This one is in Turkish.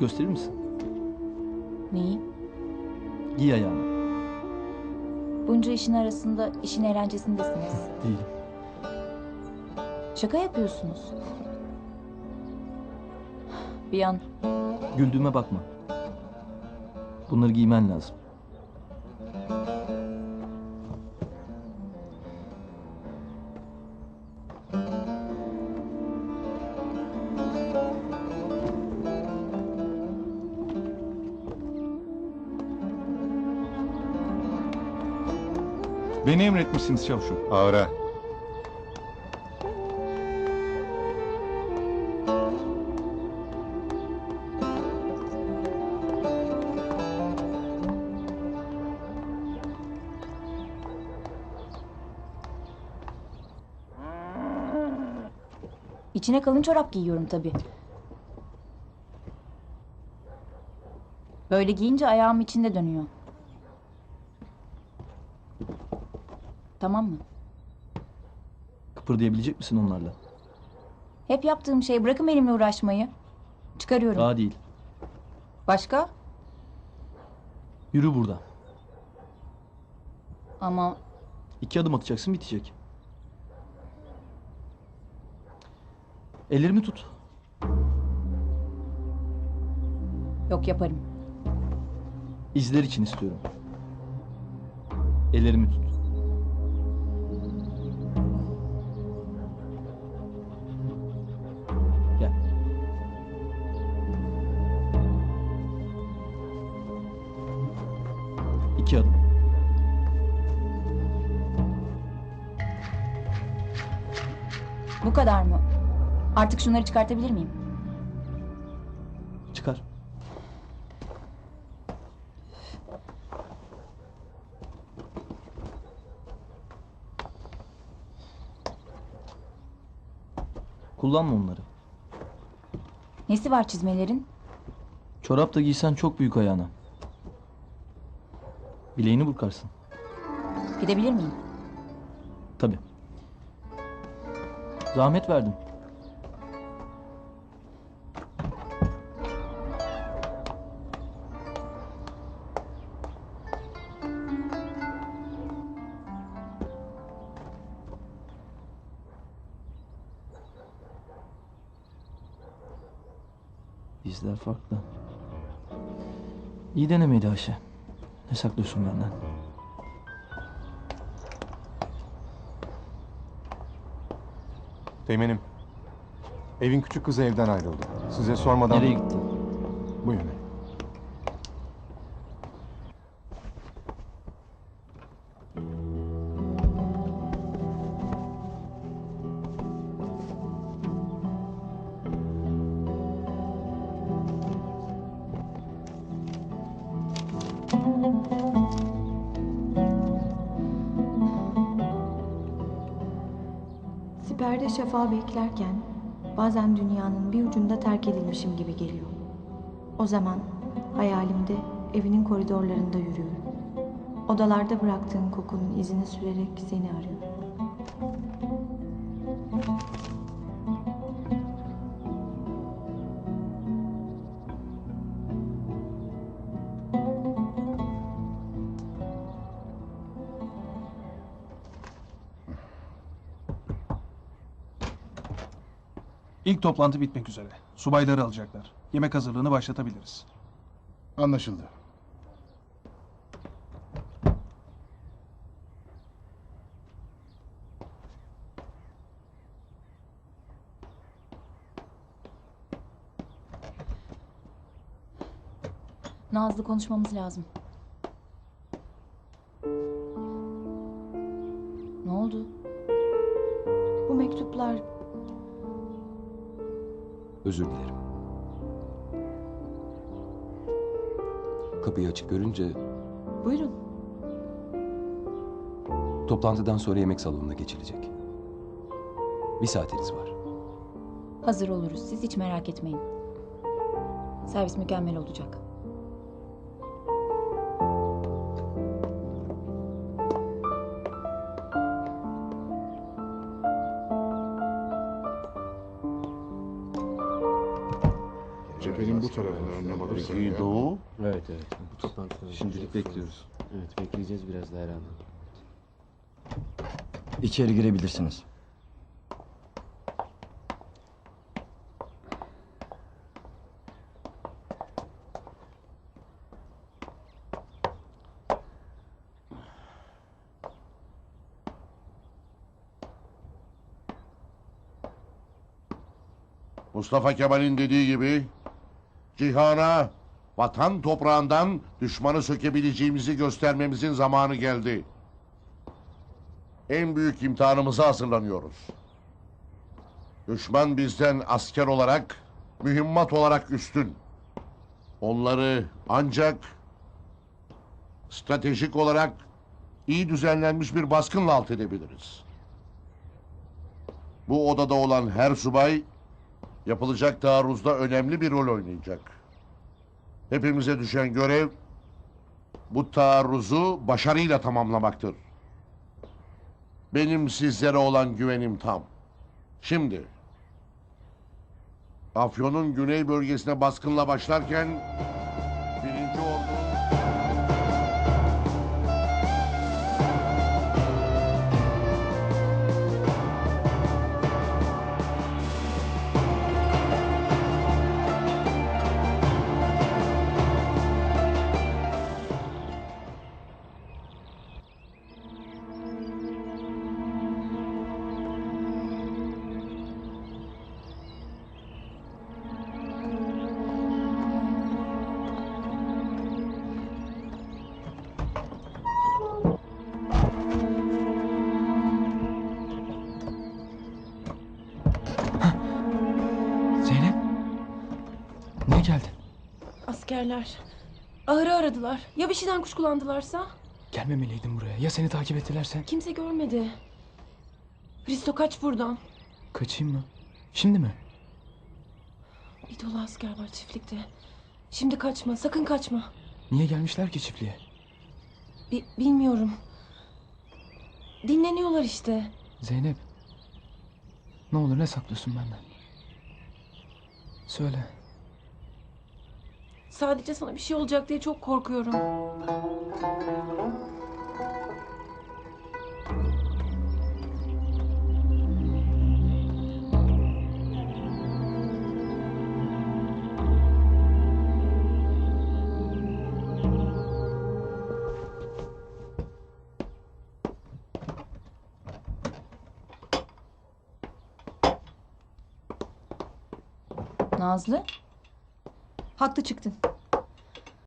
Gösterir misin? Neyi? Giy ayağına. Bunca işin arasında işin eğlencesindesiniz. Değil. Şaka yapıyorsunuz. Bir an Güldüğüme bakma. Bunları giymen lazım. Beni emretmişsiniz çavuşum. Ağra. içine kalın çorap giyiyorum tabii. Böyle giyince ayağım içinde dönüyor. Tamam mı? Kıpırdayabilecek misin onlarla? Hep yaptığım şey bırakın benimle uğraşmayı. Çıkarıyorum. Daha değil. Başka? Yürü burada. Ama İki adım atacaksın bitecek. Ellerimi tut. yok yaparım. İzler için istiyorum. Ellerimi tut. İki adım. Bu kadar mı? Artık şunları çıkartabilir miyim? Çıkar. Kullanma onları. Nesi var çizmelerin? Çorap da giysen çok büyük ayağına. Bileğini burkarsın. Gidebilir miyim? Tabii. Zahmet verdim. Bizler farklı. İyi denemeydi Ayşe. Ne saklıyorsun benden? Teğmenim. Evin küçük kızı evden ayrıldı. Size sormadan... Nereye gitti? Bu yöne. Siperde şafağı beklerken bazen dünyanın bir ucunda terk edilmişim gibi geliyor. O zaman hayalimde evinin koridorlarında yürüyorum. Odalarda bıraktığın kokunun izini sürerek seni arıyorum. İlk toplantı bitmek üzere. Subayları alacaklar. Yemek hazırlığını başlatabiliriz. Anlaşıldı. Nazlı konuşmamız lazım. Özür dilerim. Kapıyı açık görünce buyurun. toplantıdan sonra yemek salonuna geçilecek. Bir saatiniz var. Hazır oluruz. Siz hiç merak etmeyin. Servis mükemmel olacak. Önlem alırsa Peki Doğu? Evet evet. Bu toplantıda şimdilik bekliyoruz. Evet bekleyeceğiz biraz daha herhalde. İçeri girebilirsiniz. Mustafa Kemal'in dediği gibi cihana vatan toprağından düşmanı sökebileceğimizi göstermemizin zamanı geldi. En büyük imtihanımıza hazırlanıyoruz. Düşman bizden asker olarak, mühimmat olarak üstün. Onları ancak stratejik olarak iyi düzenlenmiş bir baskınla alt edebiliriz. Bu odada olan her subay yapılacak taarruzda önemli bir rol oynayacak. Hepimize düşen görev bu taarruzu başarıyla tamamlamaktır. Benim sizlere olan güvenim tam. Şimdi Afyon'un güney bölgesine baskınla başlarken Askerler. Ahırı aradılar. Ya bir şeyden kuşkulandılarsa? Gelmemeliydin buraya. Ya seni takip ettilerse? Kimse görmedi. Hristo kaç buradan. Kaçayım mı? Şimdi mi? Bir dolu asker var çiftlikte. Şimdi kaçma. Sakın kaçma. Niye gelmişler ki çiftliğe? Bi- bilmiyorum. Dinleniyorlar işte. Zeynep. Ne olur ne saklıyorsun benden? Söyle. Sadece sana bir şey olacak diye çok korkuyorum. Nazlı? Haklı çıktın.